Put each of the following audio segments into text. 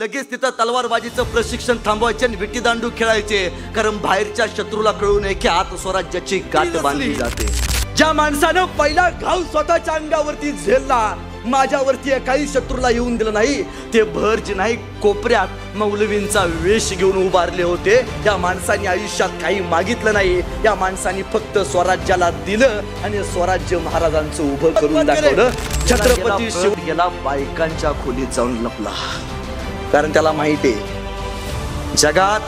लगेच तिथं तलवारबाजीचं प्रशिक्षण थांबवायचे आणि विटीदांडू खेळायचे. कारण बाहेरच्या शत्रूला कळू नये की आत स्वराज्याची गाठ बांधली जाते. ज्या माणसानं पहिला घाव स्वतःच्या अंगावरती झेलला माझ्यावरती काही शत्रूला येऊन दिलं नाही. ते भरजी नाही कोपऱ्यात मौलवींचा वेश घेऊन उभारले होते. या माणसाने आयुष्यात काही मागितलं नाही. या माणसाने फक्त स्वराज्याला दिलं आणि स्वराज्य महाराजांचं उभं करून दाखवलं. छत्रपती शिव गेला बायकांच्या खोलीत जाऊन लपला. कारण त्याला माहिती आहे. जगात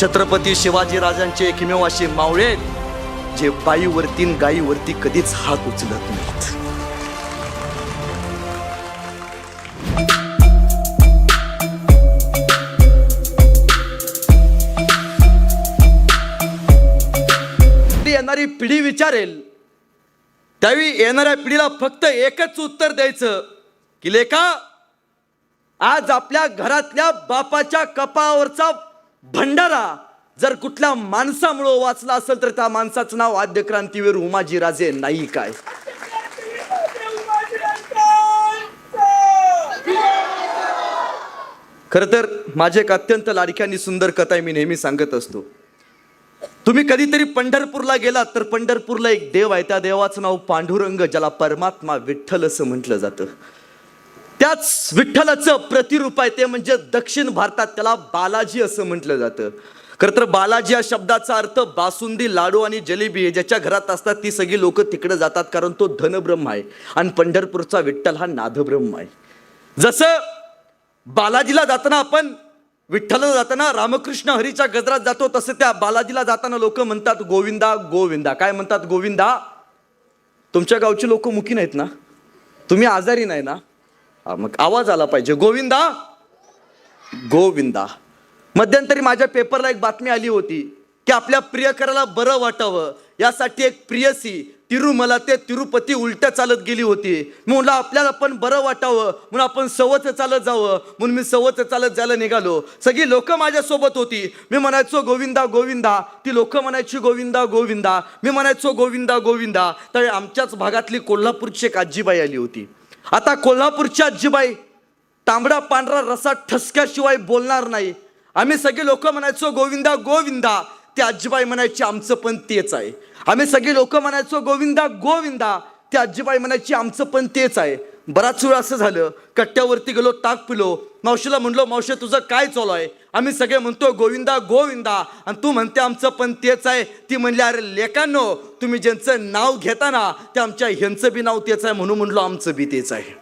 छत्रपती शिवाजी राजांचे एकमेव असे मावळे जे बाईवरती गायीवरती गाईवरती कधीच हात उचलत नाहीत. ती येणारी पिढी विचारेल. त्यावेळी येणाऱ्या पिढीला फक्त एकच उत्तर द्यायचं की लेखा आज आपल्या घरातल्या बापाच्या कपावरचा भंडारा जर कुठल्या माणसामुळं वाचला असेल तर त्या माणसाचं नाव आद्यक्रांतीवीर उमाजी राजे नाही काय खर तर माझे एक अत्यंत लाडक्यानी सुंदर कथा आहे, मी नेहमी सांगत असतो. तुम्ही कधीतरी पंढरपूरला गेलात तर पंढरपूरला एक देव आहे. त्या देवाचं नाव पांडुरंग ज्याला परमात्मा विठ्ठल असं म्हटलं जातं. त्याच विठ्ठलाचं प्रतिरूप आहे ते म्हणजे दक्षिण भारतात त्याला बालाजी असं म्हटलं जातं. खरं तर बालाजी या शब्दाचा अर्थ बासुंदी लाडू आणि जलेबी ज्याच्या घरात असतात ती सगळी लोक तिकडे जातात कारण तो धनब्रह्म आहे आणि पंढरपूरचा विठ्ठल हा नादब्रह्म आहे. जसं बालाजीला जाताना आपण विठ्ठलला जाताना रामकृष्ण हरीच्या गजरात जातो तसं त्या बालाजीला जाताना लोक म्हणतात गोविंदा गोविंदा. काय म्हणतात गोविंदा? तुमच्या गावची लोक मुकी नाहीत ना? तुम्ही आजारी नाही ना? मग आवाज आला पाहिजे. गोविंदा? गोविंदा. मध्यंतरी माझ्या पेपरला एक बातमी आली होती की आपल्या प्रियकराला बरं वाटावं. यासाठी एक प्रियसी तिरुमला ते तिरुपती उलट्या चालत गेली होती. मी म्हणलं आपल्याला पण बरं वाटावं. म्हणून आपण सवत चालत जावं. म्हणून मी सवत चालत जायला निघालो. सगळी लोक माझ्यासोबत होती. मी म्हणायचो गोविंदा गोविंदा. ती लोक म्हणायची गोविंदा गोविंदा. मी म्हणायचो गोविंदा गोविंदा. तर आमच्याच भागातली कोल्हापूरची एक आजीबाई आली होती. आता कोल्हापूरची आजीबाई तांबडा पांढरा रसा ठसक्याशिवाय बोलणार नाही. आम्ही सगळे लोक म्हणायचो गोविंदा गोविंदा. ती आजीबाई म्हणायची आमचं पण तेच आहे. आम्ही सगळे लोक म्हणायचो गोविंदा गोविंदा. ती आजीबाई म्हणायची आमचं पण तेच आहे. बराच वेळ असं झालं कट्ट्यावरती गेलो ताक पिलो. मावशीला म्हणलो मावशी तुझं काय चालू आहे? आम्ही सगळे म्हणतो गोविंदा गोविंदा. आणि तू म्हणते आमचं पण तेच आहे. ती म्हणली अरे लेकांनो तुम्ही ज्यांचं नाव घेताना ते आमच्या ह्यांचं बी नाव तेच आहे म्हणून म्हणलो आमचं बी तेच आहे.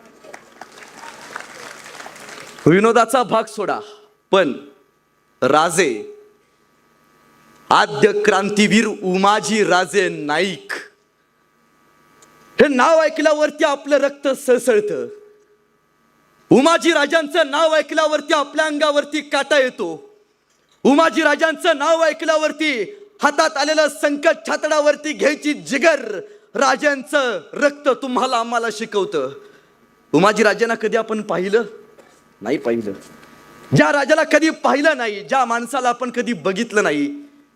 विनोदाचा भाग सोडा. पण राजे आद्य क्रांतीवीर उमाजी राजे नाईक. हे नाव ऐकल्यावरती आपलं रक्त सळसळतं. उमाजी राजांचं नाव ऐकल्यावरती आपल्या अंगावरती काटा येतो. उमाजी राजांचं नाव ऐकल्यावरती हातात आलेलं संकट छातडावरती घ्यायची जिगर राजांचं रक्त तुम्हाला आम्हाला शिकवतं. उमाजी राजांना कधी आपण पाहिलं? नाही पाहिलं. ज्या राजाला कधी पाहिलं नाही ज्या माणसाला आपण कधी बघितलं नाही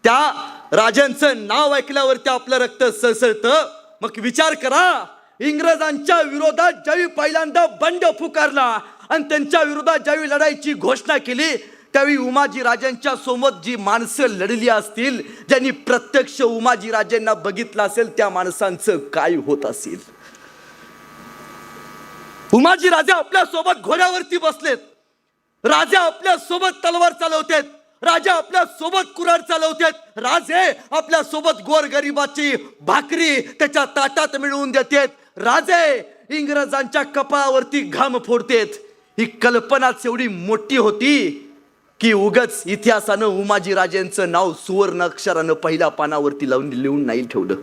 त्या राजांचं नाव ऐकल्यावरती आपलं रक्त सळसळतं. मग विचार करा. इंग्रजांच्या विरोधात ज्यावेळी पहिल्यांदा बंड फुकारला आणि त्यांच्या विरोधात ज्यावेळी लढाईची घोषणा केली त्यावेळी उमाजी राजांच्या सोबत जी माणसं लढली असतील ज्यांनी प्रत्यक्ष उमाजी राजांना बघितलं असेल त्या माणसांचं काय होत असेल? उमाजी राजे आपल्यासोबत घोड्यावरती बसलेत. राजा आपल्यासोबत तलवार चालवतात. राजा आपल्यासोबत कुरार चालवतात. राजे आपल्यासोबत गोरगरिबाची भाकरी त्याच्या ताटात मिळवून देतात. राजे इंग्रजांच्या कपाळावरती घाम फोडतेत. ही कल्पनाच एवढी मोठी होती की उगच इतिहासानं उमाजी राजेंचं नाव सुवर्ण अक्षरानं पहिल्या पानावरती लावून लिहून नाही ठेवलं.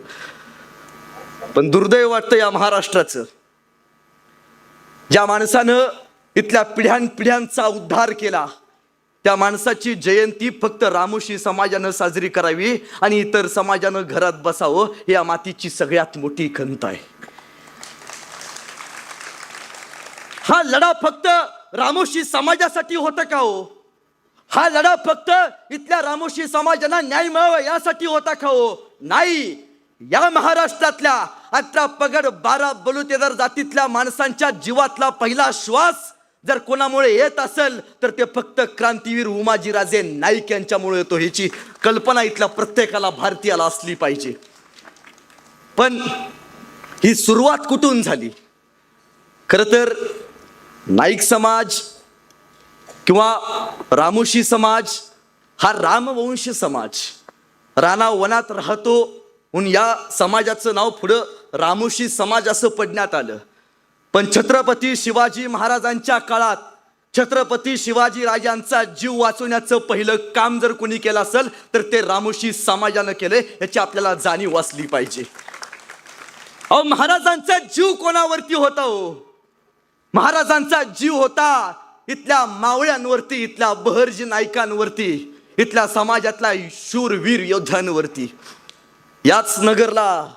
पण दुर्दैव वाटतं या महाराष्ट्राचं. ज्या माणसानं इथल्या पिढ्यान पिढ्यांचा उद्धार केला त्या माणसाची जयंती फक्त रामोशी समाजानं साजरी करावी आणि इतर समाजानं घरात बसावं ही या मातीची सगळ्यात मोठी खंत आहे. हा लढा फक्त रामोशी समाजासाठी होता का हो? हा लढा फक्त इथल्या रामोशी समाजाला न्याय मिळावा यासाठी होता का हो? नाही. या महाराष्ट्रातल्या अठरा पगड बारा बलुतेदार जातीतल्या माणसांच्या जीवातला पहिला श्वास जर कोणामुळे येत असेल तर ते फक्त क्रांतीवीर उमाजीराजे नाईक यांच्यामुळे येतो. ह्याची कल्पना इथल्या प्रत्येकाला भारतीयाला असली पाहिजे. पण ही सुरुवात कुठून झाली? खरं तर नाईक समाज किंवा रामोशी समाज हा रामवंशी समाज. राणा वनात राहतो म्हणून या समाजाचं नाव पुढं रामोशी समाज असं पडण्यात आलं. पण छत्रपती शिवाजी महाराजांच्या काळात छत्रपती शिवाजी राजांचा जीव वाचवण्याचं पहिलं काम जर कोणी केलं असेल तर ते रामोशी समाजानं केले याची आपल्याला जाणीव असली पाहिजे. अहो महाराजांचा जीव कोणावरती होता हो? महाराजांचा जीव होता इथल्या मावळ्यांवरती इथल्या बहरजी नायकांवरती इथल्या समाजातल्या शूरवीर योद्ध्यांवरती. याच नगरला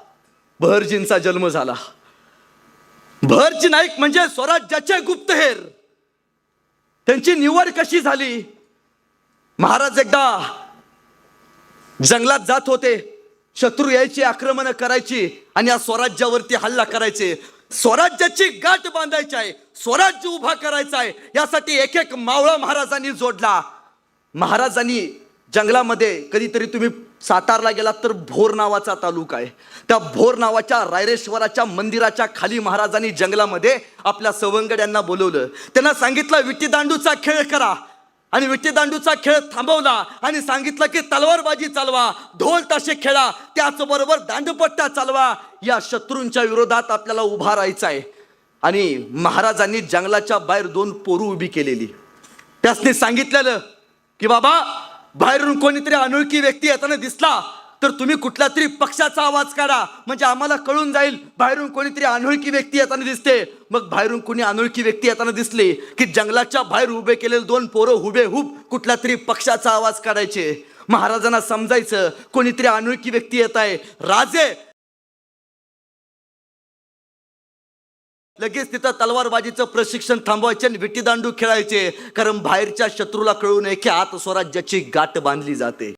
बहरजींचा जन्म झाला. बहरजी नाईक म्हणजे स्वराज्याचे गुप्तहेर. त्यांची निवड कशी झाली? महाराज एकदा जंगलात जात होते. शत्रू यायची आक्रमण करायची आणि या स्वराज्यावरती हल्ला करायचे. स्वराज्याची गाठ बांधायची आहे. स्वराज्य उभा करायचा आहे. यासाठी एक एक मावळा महाराजांनी जोडला. महाराजांनी जंगलामध्ये कधीतरी तुम्ही सातारला गेलात तर भोर नावाचा तालुका आहे. त्या भोर नावाच्या रायरेश्वराच्या मंदिराच्या खाली महाराजांनी जंगलामध्ये आपल्या सवंगड्यांना बोलवलं. त्यांना सांगितलं विट्टीदांडूचा खेळ करा. आणि विट्टीदांडूचा खेळ थांबवला आणि सांगितलं की तलवारबाजी चालवा ढोल ताशे खेळा त्याचबरोबर दांडपट्ट्या चालवा. या शत्रूंच्या विरोधात आपल्याला उभा राहायचा आहे. आणि महाराजांनी जंगलाच्या बाहेर दोन पोरू उभी केलेली. त्यासनी सांगितलेलं की बाबा बाहेरून कोणीतरी अनोळखी व्यक्ती येताना दिसला तर तुम्ही कुठल्या तरी पक्षाचा आवाज काढा. म्हणजे आम्हाला कळून जाईल बाहेरून कोणीतरी अनोळखी व्यक्ती येताना दिसते. मग बाहेरून कोणी अनोळखी व्यक्ती येताना दिसली की जंगलाच्या बाहेर उभे केलेले दोन पोरं हुबे हुब कुठल्या तरी पक्षाचा आवाज काढायचे. महाराजांना समजायचं कोणीतरी अनोळखी व्यक्ती येत आहे. राजे लगेच तिथं तलवारबाजीचं प्रशिक्षण थांबवायचे आणि विटीदांडू खेळायचे. कारण बाहेरच्या शत्रूला कळू नये की आत स्वराज्याची गाठ बांधली जाते.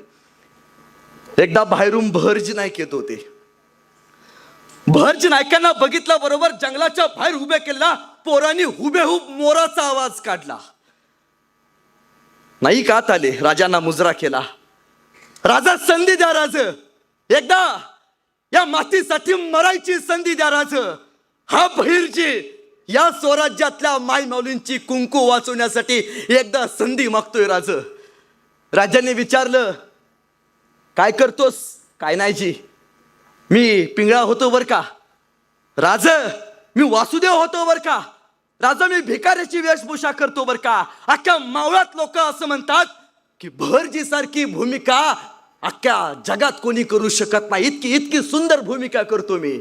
एकदा बाहेरून भरज नाईक येत होते. भरज नायकांना बघितल्या बरोबर जंगलाच्या बाहेर उभे केलेला पोरांनी हुबेहूब मोराचा आवाज काढला. नाही आत आले राजांना मुजरा केला. राजा संधी द्या राज. एकदा या मातीसाठी मरायची संधी द्या राज. हा बहिरजी या स्वराज्यातल्या माय माऊलींची कुंकू वाचवण्यासाठी एकदा संधी मागतोय राज. राजाने विचारलं काय करतोस? काय नाही जी. मी पिंगळा होतो बर का? राज मी वासुदेव होतो बर का? राजा मी भिकाऱ्याची वेशभूषा करतो बर का? अख्ख्या मावळात लोक असं म्हणतात की भरजी सारखी भूमिका अख्ख्या जगात कोणी करू शकत नाही. इतकी इतकी सुंदर भूमिका करतो मी.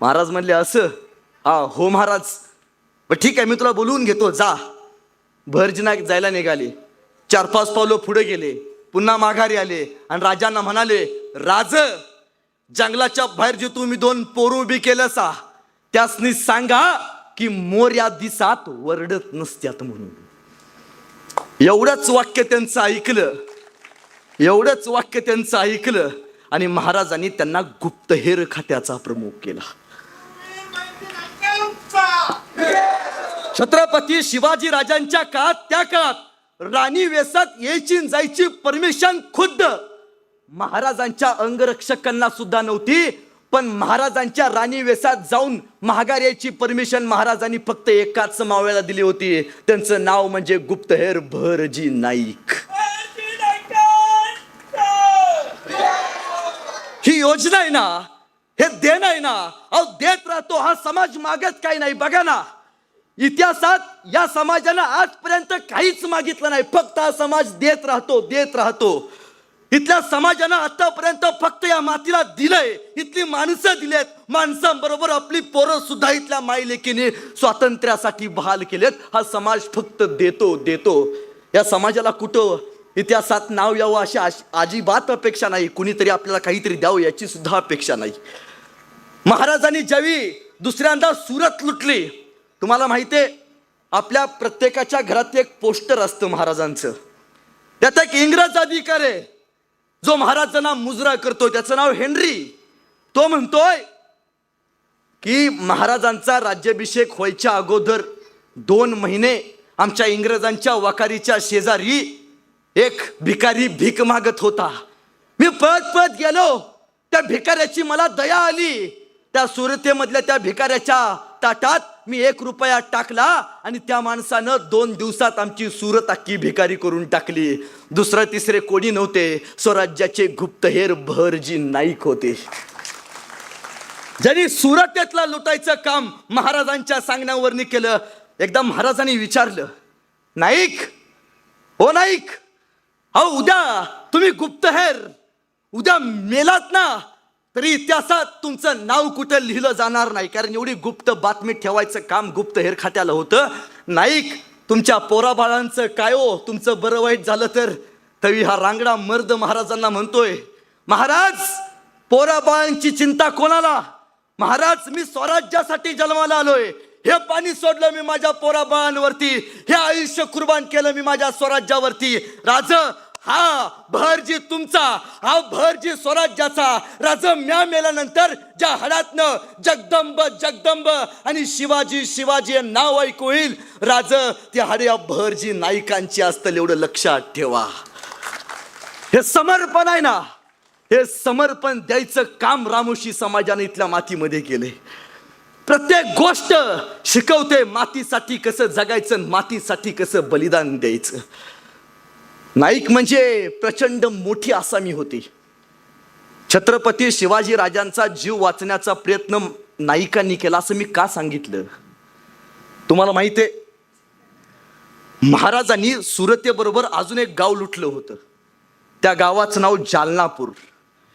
महाराज म्हणले असं? हा हो महाराज. ठीक आहे मी तुला बोलवून घेतो जा. भरजनाक जायला निघाली. चार पाच पावलं पुढे गेले. पुन्हा माघारी आले आणि राजांना म्हणाले राज जंगलाच्या बाहेर जे तुम्ही दोन पोरं उभी केलं सा त्यासनी सांगा की मोर या दिसात वरडत नसत्यात म्हणून. एवढंच वाक्य त्यांचं ऐकलं. एवढंच वाक्य त्यांचं ऐकलं आणि महाराजांनी त्यांना गुप्तहेर खात्याचा प्रमुख केला. छत्रपती शिवाजी राजांच्या काळात त्या काळात राणी वेसात यायची जायची परमिशन खुद्द. महाराजांच्या अंगरक्षकांना सुद्धा नव्हती पण महाराजांच्या राणी वेसात जाऊन महागार यायची परमिशन महाराजांनी फक्त एकाच मावळ्याला दिली होती. त्यांचं नाव म्हणजे गुप्तहेर भरजी नाईक. ही योजना आहे ना हे देणं आहे ना अहो देत राहतो हा समाज मागत काही नाही बघा ना. इतिहासात या समाजानं आजपर्यंत काहीच मागितलं नाही फक्त हा समाज देत राहतो देत राहतो. इथल्या समाजानं आतापर्यंत फक्त या मातीला दिलंय इथली माणसं दिलेत. माणसांबरोबर आपली पोरं सुद्धा इथल्या माईलेकीने स्वातंत्र्यासाठी बहाल केलेत. हा समाज फक्त देतो देतो. या समाजाला कुठं इतिहासात नाव यावं अशी अजिबात अपेक्षा नाही. कुणीतरी आपल्याला काहीतरी द्यावं याची सुद्धा अपेक्षा नाही. महाराजांनी ज्यावेळी दुसऱ्यांदा सुरत लुटली तुम्हाला माहिती आहे आपल्या प्रत्येकाच्या घरात एक पोस्टर असतं महाराजांचं. त्यात एक इंग्रज अधिकार आहे जो महाराजांना मुजरा करतो त्याचं नाव हेनरी. तो म्हणतोय की महाराजांचा राज्याभिषेक व्हायच्या अगोदर दोन महिने आमच्या इंग्रजांच्या वकारीच्या शेजारी एक भिकारी भीक मागत होता. मी पळत पळत गेलो त्या भिकाऱ्याची मला दया आली. त्या सुरतेमधल्या त्या भिकाऱ्याच्या ताटात मी एक रुपया टाकला आणि त्या माणसानं दोन दिवसात आमची सुरत अख्खी भिकारी करून टाकली. दुसरं तिसरे कोणी नव्हते. स्वराज्याचे गुप्तहेर भरजी नाईक होते. ज्यांनी सुरतेतला लुटायचं काम महाराजांच्या सांगण्यावरनी केलं एकदा महाराजांनी विचारलं नाईक हो नाईक अहो उद्या तुम्ही गुप्तहेर उद्या मेलात ना तरी इतिहासात तुमचं नाव कुठं लिहिलं जाणार नाही? कारण एवढी गुप्त बातमी ठेवायचं काम गुप्तहेर खात्याला होतं. नाईक तुमच्या पोराबाळांचं काय हो? तुमचं बरं वाईट झालं तर? तरी हा रांगडा मर्द महाराजांना म्हणतोय महाराज पोराबाळांची चिंता कोणाला? महाराज मी स्वराज्यासाठी जन्माला आलोय. हे पाणी सोडलं मी माझ्या पोराबाळांवरती. हे आयुष्य कुर्बान केलं मी माझ्या स्वराज्यावरती. राज हा भरजी तुमचा हा भर जी स्वराज्याचा राज म्या मेल्यानंतर ज्या हडातनं जगदंब जगदंब आणि शिवाजी शिवाजी नाव ऐकू येईल. राज ते हाडे या भरजी नायकांची असतं एवढं लक्षात ठेवा. हे समर्पण आहे ना हे समर्पण द्यायचं काम रामोशी समाजाने इथल्या मातीमध्ये केले. प्रत्येक गोष्ट शिकवते मातीसाठी कसं जगायचं मातीसाठी कसं बलिदान द्यायचं. नाईक म्हणजे प्रचंड मोठी आसामी होती. छत्रपती शिवाजी राजांचा जीव वाचण्याचा प्रयत्न नाईकांनी केला असं मी का सांगितलं? तुम्हाला माहिती आहे? महाराजांनी सुरतेबरोबर अजून एक गाव लुटलं होतं. त्या गावाचं नाव जालनापूर.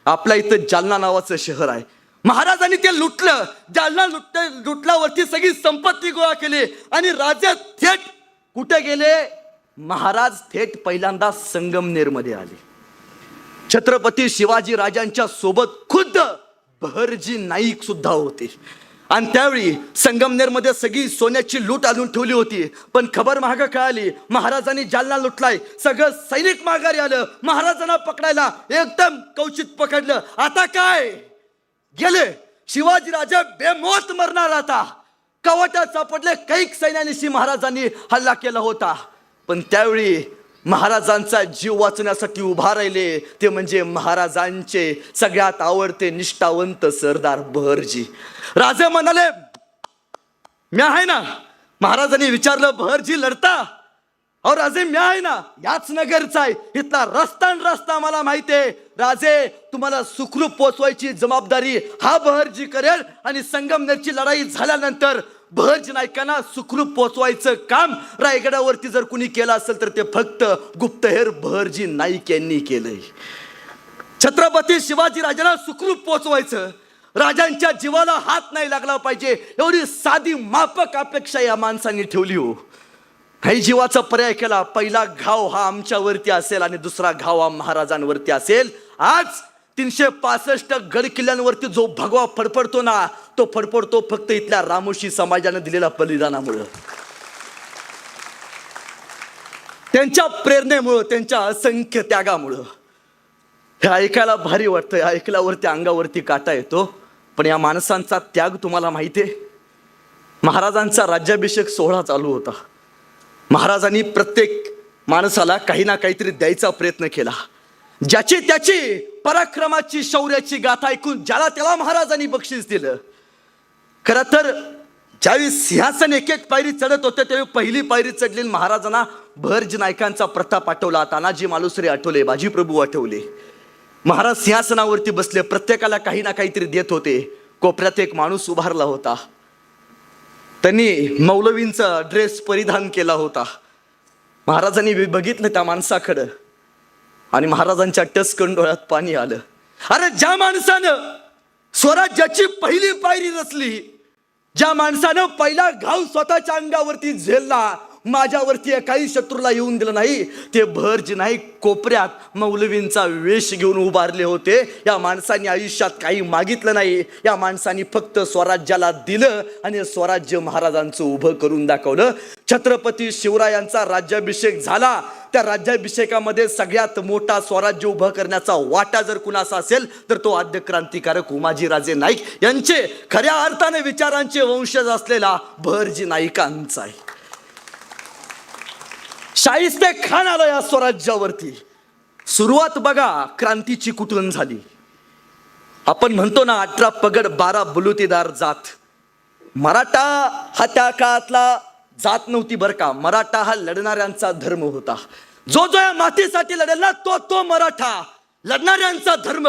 आपल्या इथं जालना नावाचं शहर आहे. महाराजांनी ते लुटलं. जालना लुट लुटल्यावरती सगळी संपत्ती गोळा केली आणि राजा थेट कुठे गेले? महाराज थेट पहिल्यांदा संगमनेरमध्ये आले. छत्रपती शिवाजी राजांच्या सोबत खुद्द बहरजी नाईक सुद्धा होते. आणि त्यावेळी संगमनेरमध्ये सगळी सोन्याची लूट आणून ठेवली होती. पण खबर महाग कळाली महाराजांनी जालना लुटलाय. सगळं सैनिक माघारी आलं महाराजांना पकडायला एकदम कौचित पकडलं. आता काय? गेले. शिवाजी राजा बेमोत मरणार आता. कवाटात सापडले कैक सैन्यानिशी महाराजांनी हल्ला केला होता. पण त्यावेळी महाराजांचा जीव वाचण्यासाठी उभा राहिले. ते म्हणजे महाराजांचे सगळ्यात आवडते निष्ठावंत सरदार बहरजी. राजे म्हणाले मी आहे ना. महाराजांनी विचारलं बहरजी लढता? अहो राजे मी आहे ना. याच नगरचा आहे. इथला रस्ता रस्ता मला माहिती आहे. राजे तुम्हाला सुखरूप पोचवायची जबाबदारी हा बहरजी करेल आणि संगमनेरची लढाई झाल्यानंतर भज नायकांना सुखरूप पोचवायचं काम रायगडावरती जर कुणी केलं असेल तर ते फक्त गुप्तहेर भरजी नाईक यांनी केलंय. छत्रपती शिवाजी राजाला सुखरूप पोचवायचं राजांच्या जीवाला हात नाही लागला पाहिजे एवढी साधी मापक अपेक्षा या माणसांनी ठेवली हो. काही जीवाचा पर्याय केला पहिला घाव हा आमच्यावरती असेल आणि दुसरा घाव हा महाराजांवरती असेल. आज तीनशे पासष्ट गड किल्ल्यांवरती जो भगवा फडफडतो ना तो फडफडतो फक्त इथल्या रामोशी समाजाने दिलेल्या बलिदानामुळं. त्यांच्या प्रेरणेमुळं त्यांच्या असंख्य त्यागामुळं. हे ऐकायला भारी वाटतं हे ऐकल्यावरती अंगावरती काटा येतो. पण या माणसांचा त्याग तुम्हाला माहिती आहे महाराजांचा राज्याभिषेक सोहळा चालू होता. महाराजांनी प्रत्येक माणसाला काही ना काहीतरी द्यायचा प्रयत्न केला. ज्याची त्याची पराक्रमाची शौर्याची गाथा ऐकून ज्याला त्याला महाराजांनी बक्षीस दिलं. खरं तर ज्यावेळी सिंहासन एक एक पायरी चढत होते त्यावेळी पहिली पायरी चढली महाराजांना भरज नायकांचा प्रताप आठवला. तानाजी मालुसरे आठवले बाजीप्रभू आठवले. महाराज सिंहासनावरती बसले प्रत्येकाला काही ना काहीतरी देत होते. कोपऱ्यात एक माणूस उभारला होता. त्यांनी मौलवींचा ड्रेस परिधान केला होता. महाराजांनी बघितलं त्या माणसाकडं. आणि महाराजांच्या टचकन डोळ्यात पाणी आलं. अरे ज्या माणसानं स्वराज्याची पहिली पायरी रचली ज्या माणसानं पहिला घाव स्वतःच्या अंगावरती झेलला माझ्यावरती काही शत्रूला येऊन दिलं नाही ते भरज नाही कोपऱ्यात मौलवींचा वेश घेऊन उभारले होते. या माणसाने आयुष्यात काही मागितलं नाही. या माणसाने फक्त स्वराज्याला दिलं आणि स्वराज्य महाराजांचं उभं करून दाखवलं. छत्रपती शिवरायांचा राज्याभिषेक झाला. त्या राज्याभिषेकामध्ये सगळ्यात मोठा स्वराज्य उभं करण्याचा वाटा जर कुणाचा असेल तर तो आद्य क्रांतिकारक उमाजीराजे नाईक. यांचे खऱ्या अर्थाने विचारांचे वंशज असलेला भरजी नाईकांचा आहे शाहिस्ते खान आलं या स्वराज्यावरती. सुरुवात बघा क्रांतीची कुठून झाली? आपण म्हणतो ना अठरा पगड बारा बलुतेदार जात. मराठा हा त्या काळातला जात नव्हती बरं का. मराठा हा लढणाऱ्यांचा धर्म होता. जो जो या मातीसाठी लढला तो तो मराठा. लढणाऱ्यांचा धर्म.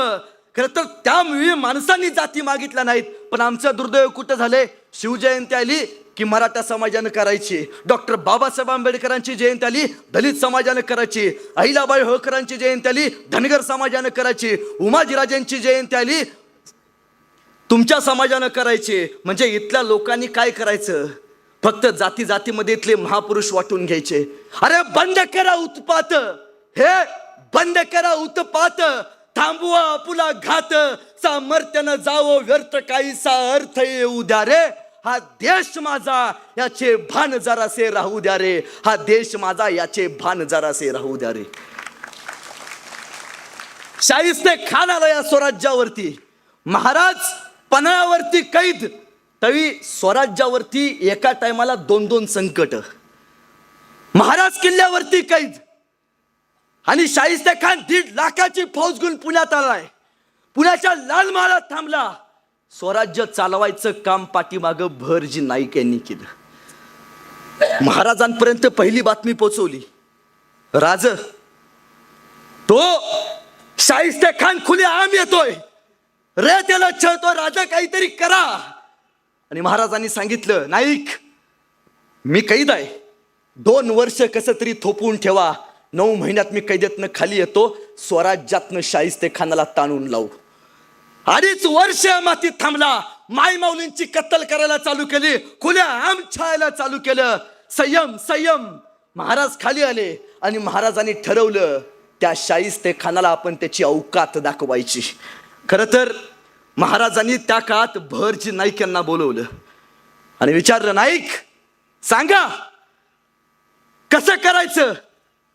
खरं तर त्यामुळे माणसांनी जाती मागितल्या नाहीत. पण आमचं दुर्दैव कुठं झाले शिवजयंती आली की मराठा समाजानं करायची. डॉक्टर बाबासाहेब आंबेडकरांची जयंती आली दलित समाजानं करायची. अहिलाबाई होळकरांची जयंती आली धनगर समाजानं करायची. उमाजीराजेंची जयंती आली तुमच्या समाजानं करायचे. म्हणजे इथल्या लोकांनी काय करायचं? फक्त जाती जातीमध्ये इथले महापुरुष वाटून घ्यायचे. अरे बंद करा उत्पात. हे बंद करा उत्पात. थांबवा आपुला घात. सामर्थ्यानं जावं व्यर्थ काहीसा अर्थ येऊ द्या रे. हा देश माझा याचे भान जरासे राहू द्या रे. हा देश माझा याचे भान जरासे राहू द्या रे. शाहिस्ते खान आला या स्वराज्यावरती. महाराज पन्हाळ्यावरती कैद. तरी स्वराज्यावरती एका टायमाला दोन दोन संकट. महाराज किल्ल्यावरती कैद. आणि शाहिस्ते खान दीड लाखाची फौज घेऊन पुण्यात आलाय. पुण्याच्या लाल महालात थांबला. स्वराज्य चालवायचं काम पाठीमाग भरजी नाईक यांनी केलं. महाराजांपर्यंत पहिली बातमी पोचवली. राज तो शाहिस्ते खान खुले आम येतोय. रे त्याला छळतो राजा काहीतरी करा. आणि महाराजांनी सांगितलं नाईक मी कैद आहे. दोन वर्ष कसं तरी थोपवून ठेवा. नऊ महिन्यात मी कैदेतनं खाली येतो. स्वराज्यातनं शाहिस्ते खानाला ताणून लावू. अडीच वर्ष मातीत थांबला. मायमाऊलींची कत्तल करायला चालू केली. खुल्या आम छायला चालू केलं. संयम संयम. महाराज खाली आले आणि महाराजांनी ठरवलं त्या शाहिस्ते खानाला आपण त्याची अवकात दाखवायची. खरं तर महाराजांनी त्या काळात भरजी नाईक यांना बोलवलं. आणि विचारलं नाईक सांगा कसं करायचं?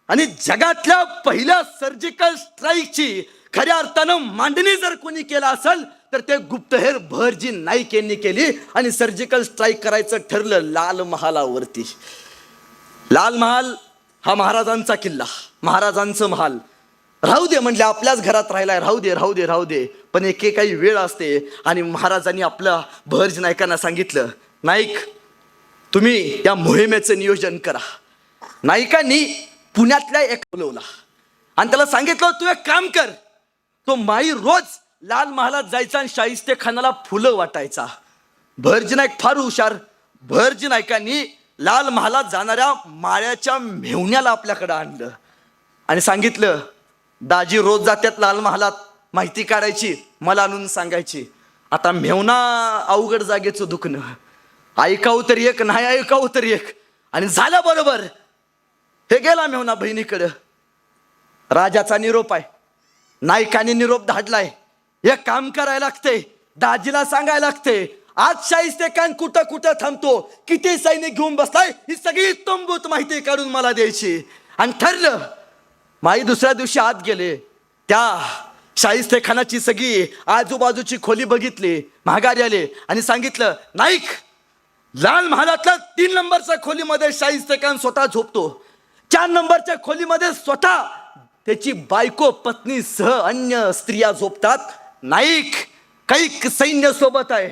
आणि जगातल्या पहिल्या सर्जिकल स्ट्राईकची खऱ्या अर्थानं मांडणी जर कोणी केला असेल तर ते गुप्तहेर भरजी नाईक यांनी केली आणि सर्जिकल स्ट्राईक करायचं ठरलं लाल महालावरती. लाल महाल हा महाराजांचा किल्ला महाराजांचं महाल. राहू दे म्हणले आपल्याच घरात राहिलाय राहू दे राहू दे राहू दे. पण एके काही वेळ असते आणि महाराजांनी आपलं भरज नायकांना सांगितलं नाईक तुम्ही या मोहिमेचं नियोजन करा. नायकांनी पुण्यातल्या एक बोलवला. आणि त्याला सांगितलं तू एक काम कर तो माई रोज लाल महालात जायचा आणि शाहिस्ते खानाला फुलं वाटायचा. भरज नाईक फार हुशार. भरज नायकांनी लाल महालात जाणाऱ्या माळ्याच्या मेहुण्याला आपल्याकडे आणलं. आणि सांगितलं दाजी रोज जात्यात लाल महालात माहिती काढायची मला आणून सांगायची. आता मेवना अवघड जागेचं दुखणं. ऐकावं तरी एक नाही ऐकावं तरी एक. आणि झालं बरोबर. हे गेला मेवना बहिणीकडं. राजाचा निरोप आहे. नायकाने निरोप धाडलाय. एक काम करायला लागते. दाजीला सांगायला लागते. आज शाहिस्ते कान कुठं कुठं थांबतो? किती सैनिक घेऊन बसलाय? ही सगळी तंबूत माहिती काढून मला द्यायची. आणि ठरलं माई दुसऱ्या दिवशी आत गेले. त्या शाहिस्ते खानाची सगळी आजूबाजूची खोली बघितली. महागारी आले आणि सांगितलं नाईक लाल महालातल्या तीन नंबरच्या खोलीमध्ये शाहिस्ते खान स्वतः झोपतो. चार नंबरच्या खोलीमध्ये स्वतः त्याची बायको पत्नी सह अन्य स्त्रिया झोपतात. नाईक काही सैन्य सोबत आहे.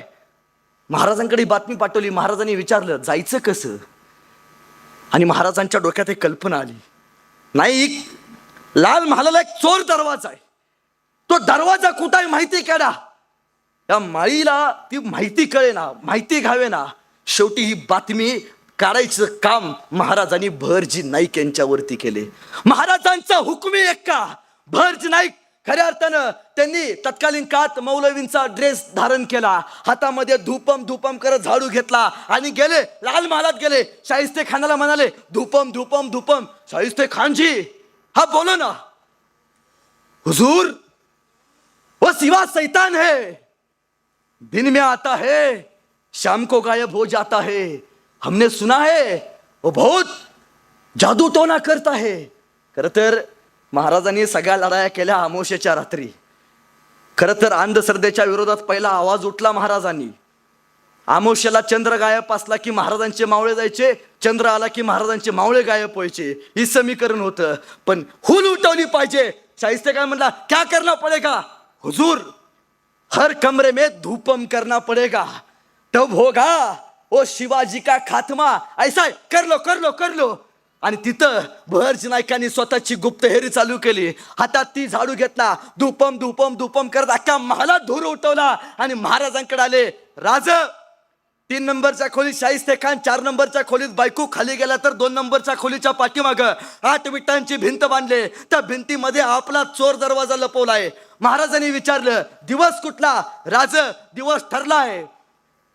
महाराजांकडे बातमी पाठवली. महाराजांनी विचारलं जायचं कसं? आणि महाराजांच्या डोक्यात एक कल्पना आली. नाईक लाल महालाला एक चोर दरवाजा आहे. तो दरवाजा कुठं आहे माहिती काढा या माळीला ती माहिती कळे ना माहिती घ्यावे ना शेवटी ही बातमी काढायचं काम महाराजांनी भरजी नाईक यांच्यावरती केले. महाराजांचा हुकमी एक का? भरजी नाईक खऱ्या अर्थानं त्यांनी तत्कालीन काळात मौलवींचा ड्रेस धारण केला. हातामध्ये धूपम धूपम करत झाडू घेतला आणि गेले लाल महालात गेले. शाहिस्ते खानाला म्हणाले धूपम धूपम धूपम. शाहिस्ते खानजी हा बोलो ना. हुजूर वो सिवा शैतान है। दिन में आता है शाम को गायब हो जाता है। हमने सुना है वो बहुत जादू टोना करता है। खरं तर महाराजांनी सगळ्या लढाया केल्या अमावस्येच्या रात्री. खरं तर अंधश्रद्धेच्या विरोधात पहिला आवाज उठला महाराजांनी. आमोशाला चंद्र गायब असला की महाराजांचे मावळे जायचे चंद्र आला की महाराजांचे मावळे गायब व्हायचे. हे समीकरण होतं. पण हुल उठवली पाहिजे. शाहिस्ते काय म्हणला क्या करना पडेगा? हुजूर हर कमरे में धूपम करना पड़ेगा. तब होगा ओ शिवाजी का खात्मा. ऐसा कर लो कर लो कर लो. आणि तिथं बहरजी नायकांनी स्वतःची गुप्तहेरी चालू केली. हातात ती झाडू घेतला. धूपम धूपम धूपम करत अख्ख्या महालात धूर उठवला. आणि महाराजांकडे आले. राज तीन नंबरच्या खोलीत शाहिस्ते खान चार नंबरच्या खोलीत बायको खाली गेला तर दोन नंबरच्या खोलीच्या पाठीमाग आठ विटांची भिंत बांधले. त्या भिंतीमध्ये आपला चोर दरवाजा लपवलाय. महाराजांनी विचारलं दिवस कुठला? राज दिवस ठरलाय.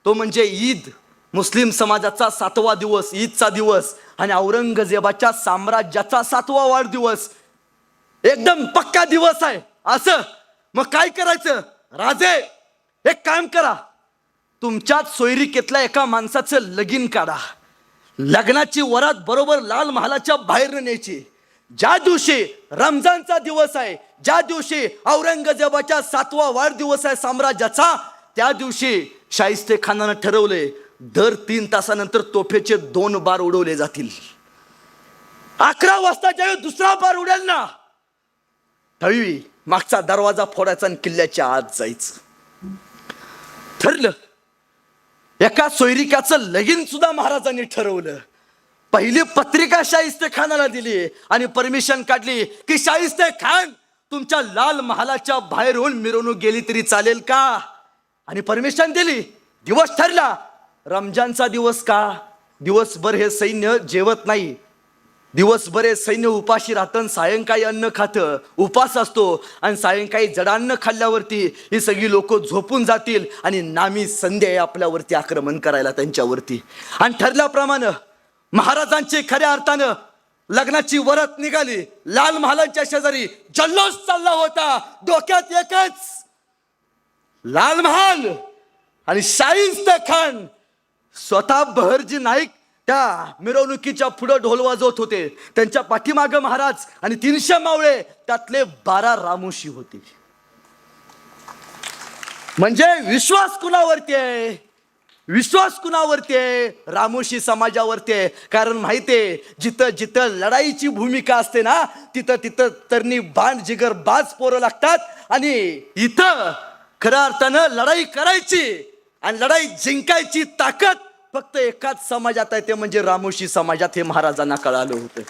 तो म्हणजे ईद. मुस्लिम समाजाचा सातवा दिवस ईदचा दिवस आणि औरंगजेबाच्या साम्राज्याचा सातवा वाढदिवस. एकदम पक्का दिवस आहे. असं. मग काय करायचं? राजे एक काम करा. तुमच्याच सोयरिकेतल्या एका माणसाचं लगीन काढा. लग्नाची वरात बरोबर लाल महालाच्या बाहेर न्यायची ज्या दिवशी रमजानचा दिवस आहे ज्या दिवशी औरंगजेबाच्या सातवा वाढदिवस आहे साम्राज्याचा त्या दिवशी शाहिस्ते खानानं ठरवले दर तीन तासानंतर तोफेचे दोन बार उडवले जातील. अकरा वाजता ज्यावेळी दुसरा बार उडेल ना त्यावेळी मागचा दरवाजा फोडायचा आणि किल्ल्याच्या आत जायचं. ठरलं. एका सोयरिकाचं लगीन सुद्धा महाराजांनी ठरवलं. पहिली पत्रिका शाहिस्ते खानाला दिली आणि परमिशन काढली की शाहिस्ते खान तुमच्या लाल महालाच्या बाहेर होऊन मिरवणूक गेली तरी चालेल का? आणि परमिशन दिली. दिवस ठरला. रमजानचा दिवस का? दिवसभर हे सैन्य जेवत नाही. दिवसभरे सैन्य उपाशी राहतं आणि सायंकाळी अन्न खातं. उपास असतो आणि सायंकाळी जडान्न खाल्ल्यावरती ही सगळी लोक झोपून जातील आणि नामी संध्या आपल्यावरती आक्रमण करायला त्यांच्यावरती. आणि ठरल्याप्रमाणे महाराजांची खऱ्या अर्थानं लग्नाची वरत निघाली. लाल महालांच्या शेजारी जल्लोष चालला होता. डोक्यात एकच. लाल महाल आणि शाहिस्ते खान. स्वतः बहरजी नाईक त्या मिरवणुकीच्या पुढं ढोल वाजवत होते. त्यांच्या पाठीमागं महाराज आणि तीनशे मावळे त्यातले बारा रामोशी होते. म्हणजे विश्वास कुणावरती आहे? विश्वास कुणावरती आहे? रामोशी समाजावरती आहे. कारण माहितीये जिथं जिथं लढाईची भूमिका असते ना तिथं तिथं तरणी बाण जिगर बाज पोरं लागतात. आणि इथं खऱ्या अर्थानं लढाई करायची आणि लढाई जिंकायची ताकद फक्त एकाच समाजात आहे ते म्हणजे रामोशी समाजात हे महाराजांना कळालं होतं.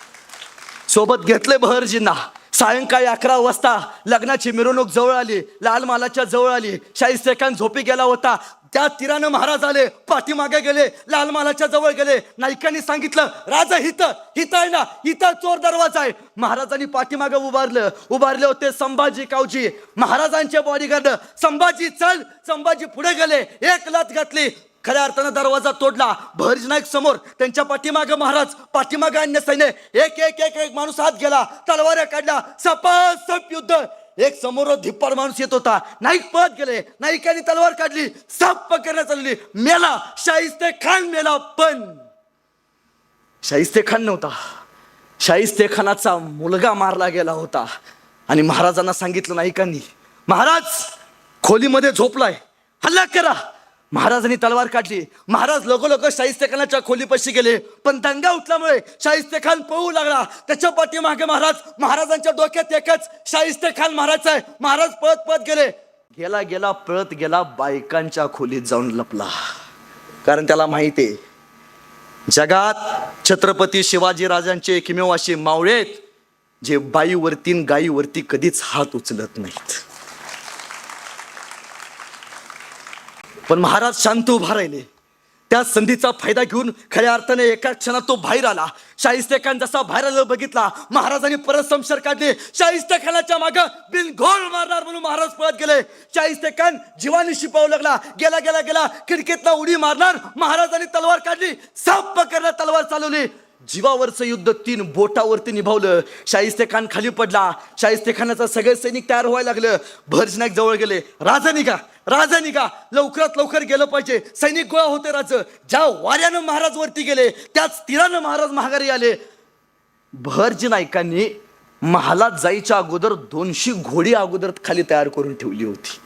सोबत घेतले बहरजींना. सायंकाळी अकरा वाजता लग्नाची मिरवणूक जवळ आली लाल मालाच्या जवळ आली शाही खान झोपी गेला होता. त्या तीरानं महाराज आले पाठीमागे गेले लाल मालाच्या जवळ गेले. नायकांनी सांगितलं राजा हित हित आहे ना इथं चोर दरवाजा आहे. महाराजांनी पाठीमागे उभारलं. उभारले होते संभाजी कावजी. महाराजांचे बॉडीगार्ड संभाजी चल संभाजी पुढे गेले. एक लात घातली. खऱ्या अर्थानं दरवाजा तोडला. भरज नाईक समोर त्यांच्या पाठीमागे महाराज पाठीमागे अन्य सैन्य. एक एक एक एक माणूस हात गेला तलवाऱ्या काढला सपासप युद्ध एक समोर धिप्पाड माणूस येत होता. नाईक पळत गेले नाईकाने तलवार काढली साप पकडण्यात चालली. मेला शाहिस्ते खान मेला पण. शाहिस्ते खान नव्हता. शाहिस्ते खानाचा मुलगा मारला गेला होता. आणि महाराजांना सांगितलं नाईकांनी महाराज खोलीमध्ये झोपलाय. हल्ला करा. महाराजांनी तलवार काढली. महाराज लोक लोक शाहिस्ते खानाच्या खोलीपाशी गेले. पण दंगा उठल्यामुळे शाहिस्ते खान पळू लागला. त्याच्या पाठीमागे महाराज महाराजांच्या डोक्यात एकच शाहिस्ते खान महाराज आहे. महाराज पळत पळत गेले. गेला गेला पळत गेला बायकांच्या खोलीत जाऊन लपला. कारण त्याला माहिती आहे जगात छत्रपती शिवाजी राजांचे एकमेव असे मावळे जे बाईवरती गायीवरती गाईवरती कधीच हात उचलत नाहीत. पण महाराज शांत उभा राहिले. त्या संधीचा फायदा घेऊन खऱ्या अर्थाने एका क्षणात तो बाहेर आला. शाहिस्ते खान जसा बाहेर आला बघितला महाराजांनी परत संशर काढले. शाहिस्ते खानाच्या मागं बिन मारणार म्हणून महाराज पळत गेले. शाहिस्ते खान जीवानी शिपावू लागला. गेला गेला गेला. खिडकीतला उडी मारणार महाराजांनी तलवार काढली. साप पकडला तलवार चालवली. जीवावरचं युद्ध तीन बोटावरती निभावलं. शाहिस्ते खान खाली पडला. शाहिस्ते खानाचा सगळे सैनिक तयार व्हायला लागलं. भरजनाक जवळ गेले. राजा निघा. राजा निघा. लवकरात लवकर गेलं पाहिजे. सैनिक गोळा होते राज. ज्या वाऱ्यानं महाराज वरती गेले त्याच तीरानं महाराज महागारी आले. भर्ज नायकांनी महालात जायच्या अगोदर दोनशे घोडी अगोदर खाली तयार करून ठेवली होती.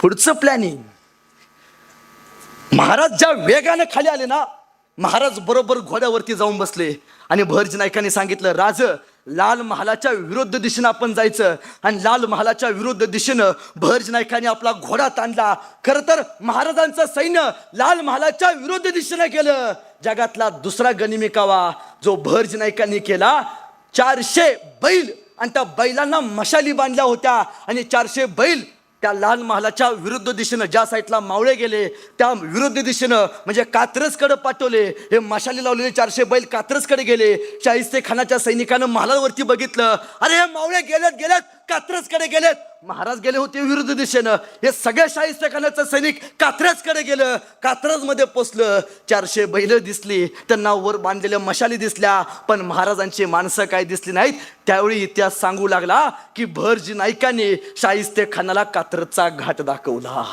पुढचं प्लॅनिंग महाराज ज्या वेगानं खाली आले ना महाराज बरोबर घोड्यावरती जाऊन बसले आणि भरज नायकाने सांगितलं राज लाल महालाच्या विरुद्ध दिशेनं आपण जायचं. आणि लाल महालाच्या विरुद्ध दिशेनं भरज नायकाने आपला घोडा ताणला. खरं तर महाराजांचं सैन्य लाल महालाच्या विरुद्ध दिशेनं केलं जगातला दुसरा गनिमिकावा जो भरज नायकांनी केला चारशे बैल आणि त्या बैलांना मशाली बांधल्या होत्या. आणि चारशे बैल त्या लहान महालाच्या विरुद्ध दिशेनं ज्या साईडला मावळे गेले त्या विरुद्ध दिशेनं म्हणजे कात्रजकडं पाठवले. हे मशाली लावलेले चारशे बैल कात्रजकडे गेले. शाहिस्ते खानाच्या सैनिकानं महालावरती बघितलं. अरे हे मावळे गेलेत गेलेत. कात्रजकडे गेलेत. महाराज गेले होते विरुद्ध दिशेनं. हे सगळ्या शाहिस्ते खानाचं सैनिक कात्रजकडे गेलं. कात्रजमध्ये पोचलं चारशे बैल दिसली. त्यांना वर बांधलेल्या मशाली दिसल्या. पण महाराजांची माणसं काय दिसली नाहीत? त्यावेळी इतिहास सांगू लागला की भरजी नाईकाने शाहिस्ते खानाला कात्रजचा घाट दाखवला.